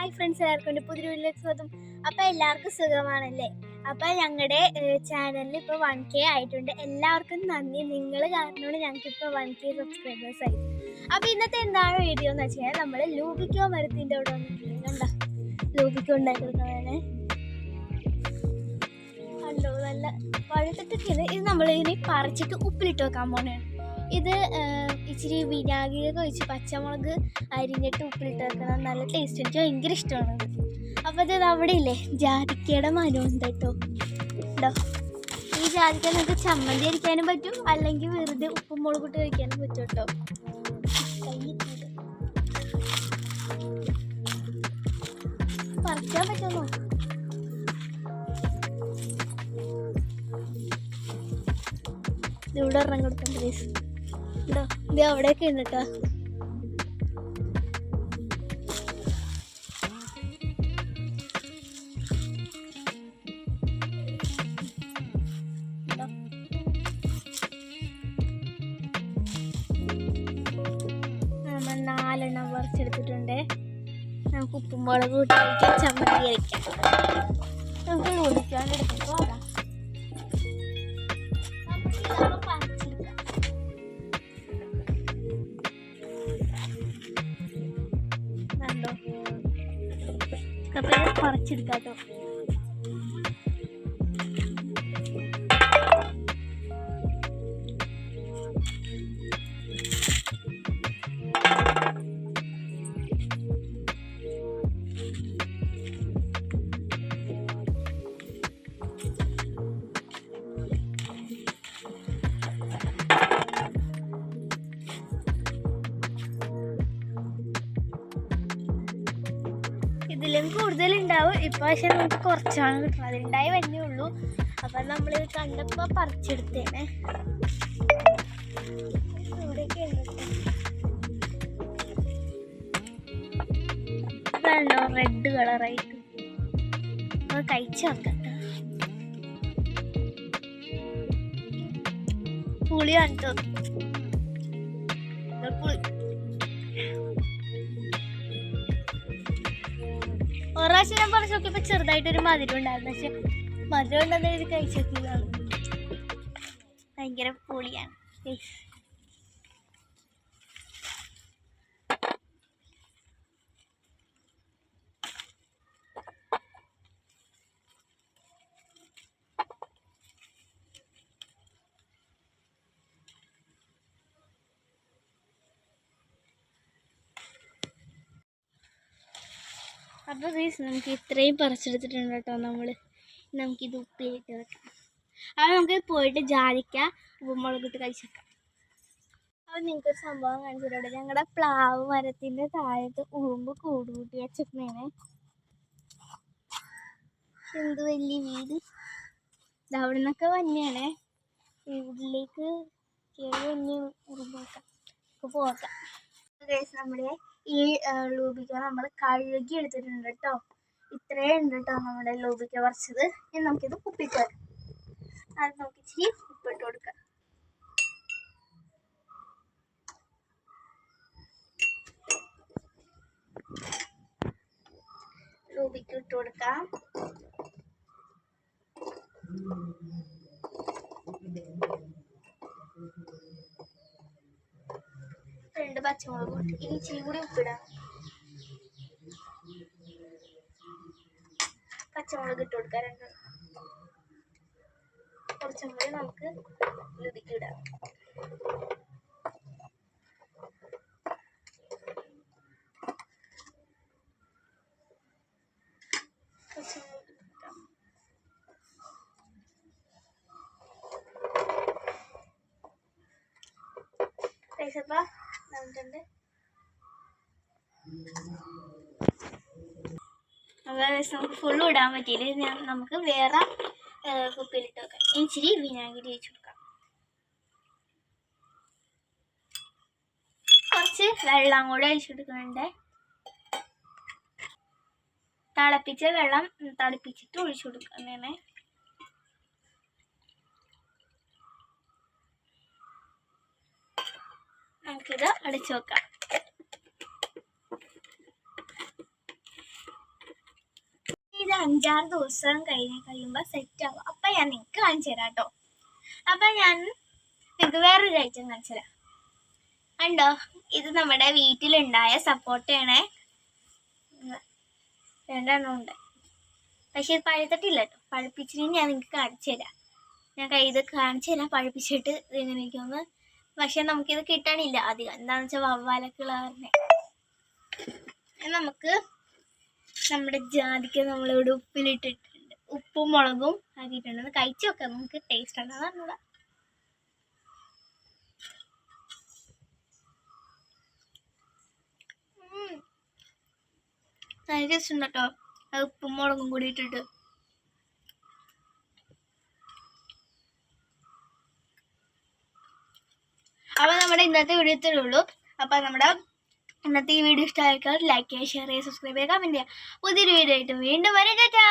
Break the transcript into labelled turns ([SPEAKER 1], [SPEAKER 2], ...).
[SPEAKER 1] Hi friends എല്ലാവർക്കും എന്റെ പുതിയ വീട്ടിലേക്ക് സ്വാഗതം. അപ്പോൾ എല്ലാവർക്കും സുഖമാണല്ലേ? അപ്പോൾ ഞങ്ങളുടെ ചാനലിൽ ഇപ്പോൾ വൺ കെ ആയിട്ടുണ്ട്. എല്ലാവർക്കും നന്ദി. നിങ്ങൾ കാരണമാണ് ഞങ്ങൾക്ക് ഇപ്പോൾ വൺ കെ സബ്സ്ക്രൈബേഴ്സ് ആയി അപ്പോൾ ഇന്നത്തെ എന്താണ് വീഡിയോ എന്ന് വെച്ച് കഴിഞ്ഞാൽ നമ്മൾ ലൂബിക്കോ മരത്തിന്റെ അവിടെ വന്നിട്ടുണ്ട് കണ്ടോ? ലൂബിക്കോ ഉണ്ടാക്കിയെടുക്കണേ കണ്ടോ? നല്ല പഴുത്തിട്ടൊക്കെയാണ് ഇത് നമ്മൾ ഇനി പറിച്ചിട്ട് ഉപ്പിലിട്ട് വെക്കാൻ പോണേ ഇത് ഇച്ചിരി വിനാഗിരിയൊക്കെ ഒഴിച്ച് പച്ചമുളക് അരിഞ്ഞിട്ട് ഉപ്പിലിട്ട് വെക്കണം നല്ല ടേസ്റ്റ് എനിക്ക് ഭയങ്കര ഇഷ്ടമാണ് അപ്പോൾ അത് അവിടെ ഇല്ലേ? ജാതിക്കയുടെ മരമുണ്ട് കേട്ടോ. ഉണ്ടോ ഈ ജാതിക്ക നമുക്ക് ചമ്മന്തി അരിക്കാനും പറ്റും. അല്ലെങ്കിൽ വെറുതെ ഉപ്പും മുളക് ഇട്ട് കഴിക്കാനും പറ്റും കേട്ടോ. പറിക്കാൻ പറ്റുമോ? ഇവിടെ ഇറങ്ങി കൊടുക്കണ്ട ഇതോ അവിടെയൊക്കെ ഉണ്ട് കേട്ടോ. നാലെണ്ണം പറിച്ചെടുത്തിട്ടുണ്ട്. നമുക്ക് ഉപ്പും മുളക് കൂട്ടി ചമ്മന്തി കഴിക്കാം നമുക്ക് ഓടിക്കാൻ എടുക്കുമ്പോൾ ഇത് പറിച്ചെടുക്കാട്ടോ ഇതിലും കൂടുതൽ ഉണ്ടാവും ഇപ്പൊ പക്ഷെ നമുക്ക് കുറച്ചാണ് കിട്ടുന്നത്. ഉണ്ടായി വന്നേ ഉള്ളൂ. അപ്പൊ നമ്മൾ കണ്ടപ്പോ പറിച്ചെടുത്തേനെ. റെഡ് കളറായിട്ട് നമ്മൾ കഴിച്ചു നോക്കട്ടെ. ട്ടോ. പുളിയാണ് ട്ടോ. പുളി. പ്രാവശ്യം ഞാൻ പറിച്ചു നോക്കിയപ്പോ ചെറുതായിട്ടൊരു മധുരം ഉണ്ടായിരുന്നു. പക്ഷെ മധുരം ഉണ്ടെന്ന് കഴിച്ചു നോക്കിയതാണ് ഭയങ്കര പൊളിയാണ്. അപ്പോൾ ഗൈസ് നമുക്ക് ഇത്രയും പറിച്ചെടുത്തിട്ടുണ്ട് കേട്ടോ നമ്മൾ നമുക്കിത് ഉപ്പിലിട്ട് വെക്കാം. അപ്പോൾ നമുക്ക് പോയിട്ട് ജാതിക്ക ഉപ്പുമുളകിട്ട് കഴിച്ചേക്കാം. അപ്പോൾ നിങ്ങൾക്ക് ഒരു സംഭവം കാണിച്ചിട്ടുണ്ട് ഞങ്ങളുടെ പ്ലാവ് മരത്തിന്റെ താഴത്ത് ഉറുമ്പ് കൂട് കൂട്ടി എന്ത് വലിയ വീട്? അവിടെ നിന്നൊക്കെ വന്നെയാണ്. വീട്ടിലേക്ക് കയറി വന്യ ഉറുമ്പൊക്കെ നമുക്ക് പോകാം. നമ്മുടെ ഈ ലൂബിക്ക നമ്മൾ കഴുകി എടുത്തിട്ടുണ്ട് കേട്ടോ ഇത്രയേ ഉണ്ട് കേട്ടോ നമ്മുടെ ലൂബിക്ക പറിച്ചത്. ഇനി നമുക്കിത് ഉപ്പിട്ട് വരാം. അത് നമുക്ക് ഇച്ചിരി ഉപ്പിട്ട് കൊടുക്കാം. ലൂബിക്ക് ഇട്ട് കൊടുക്കാം. പച്ചമുളക് ഇനി ഇച്ചിരി കൂടി ഉപ്പിടാം. പച്ചമുളക് ഇട്ട് കൊടുക്കാം. രണ്ട് കുറച്ചും കൂടി നമുക്ക് ലതിക്ക് ഇടാം. പച്ചമുളക് ഇട്ട് ഫുള്ള് ഇടാൻ പറ്റിയില്ല. നമുക്ക് വേറെ കുപ്പിയിലിട്ട് വെക്കാം. ഇച്ചിരി വിനാഗിരി വെച്ച് കൊടുക്കാം. കുറച്ച് വെള്ളം കൂടെ ഒഴിച്ച് കൊടുക്കുന്നുണ്ട്. തിളപ്പിച്ച വെള്ളം തിളപ്പിച്ചിട്ട് ഒഴിച്ചു കൊടുക്കാം. നമുക്കിത് അടച്ചു വെക്കാം. അഞ്ചാറ് ദിവസം കഴിഞ്ഞ് കഴിയുമ്പോൾ സെറ്റ് ആവും. അപ്പം ഞാൻ നിങ്ങൾക്ക് കാണിച്ചു തരാം കേട്ടോ അപ്പം ഞാൻ നിങ്ങൾക്ക് വേറൊരു ഐറ്റം കാണിച്ചു തരാം. കണ്ടോ? ഇത് നമ്മുടെ വീട്ടിലുണ്ടായ സപ്പോർട്ടയാണേ രണ്ടെണ്ണം ഉണ്ട്. പക്ഷെ ഇത് പഴുത്തിട്ടില്ല കേട്ടോ പഴുപ്പിച്ചിട്ട് ഞാൻ നിങ്ങൾക്ക് കാണിച്ചു തരാം. ഞാൻ ഇത് കാണിച്ചു തരാം. പഴുപ്പിച്ചിട്ട് ഇതെങ്ങനെ ഇരിക്കുമെന്ന്. പക്ഷെ നമുക്കിത് കിട്ടണില്ല. അധികം എന്താണെന്ന് വെച്ചാൽ വവ്വാലൊക്കെ കാരണം. നമുക്ക് നമ്മുടെ ജാതിക്ക നമ്മളിവിടെ ഉപ്പിലിട്ടിട്ടുണ്ട്. ഉപ്പും മുളകും ആക്കിയിട്ടുണ്ട് ഒന്ന് കഴിച്ചു നോക്കാം. നമുക്ക് ടേസ്റ്റ് ഉണ്ടെന്ന് പറഞ്ഞൂടാ. നല്ല ഉണ്ട് കേട്ടോ ഉപ്പും മുളകും കൂടി അപ്പോൾ നമ്മുടെ ഇന്നത്തെ വീഡിയോ ഇത്രയേ ഉള്ളൂ. അപ്പോൾ നമ്മുടെ ഇന്നത്തെ ഈ വീഡിയോ ഇഷ്ടമായിരിക്കും ലൈക്ക് ചെയ്യുക ഷെയർ ചെയ്യുക സബ്സ്ക്രൈബ് ചെയ്യുക കമന്റ് ചെയ്യുക. പുതിയൊരു വീഡിയോ ആയിട്ട് വീണ്ടും വരെ. ടാറ്റാ.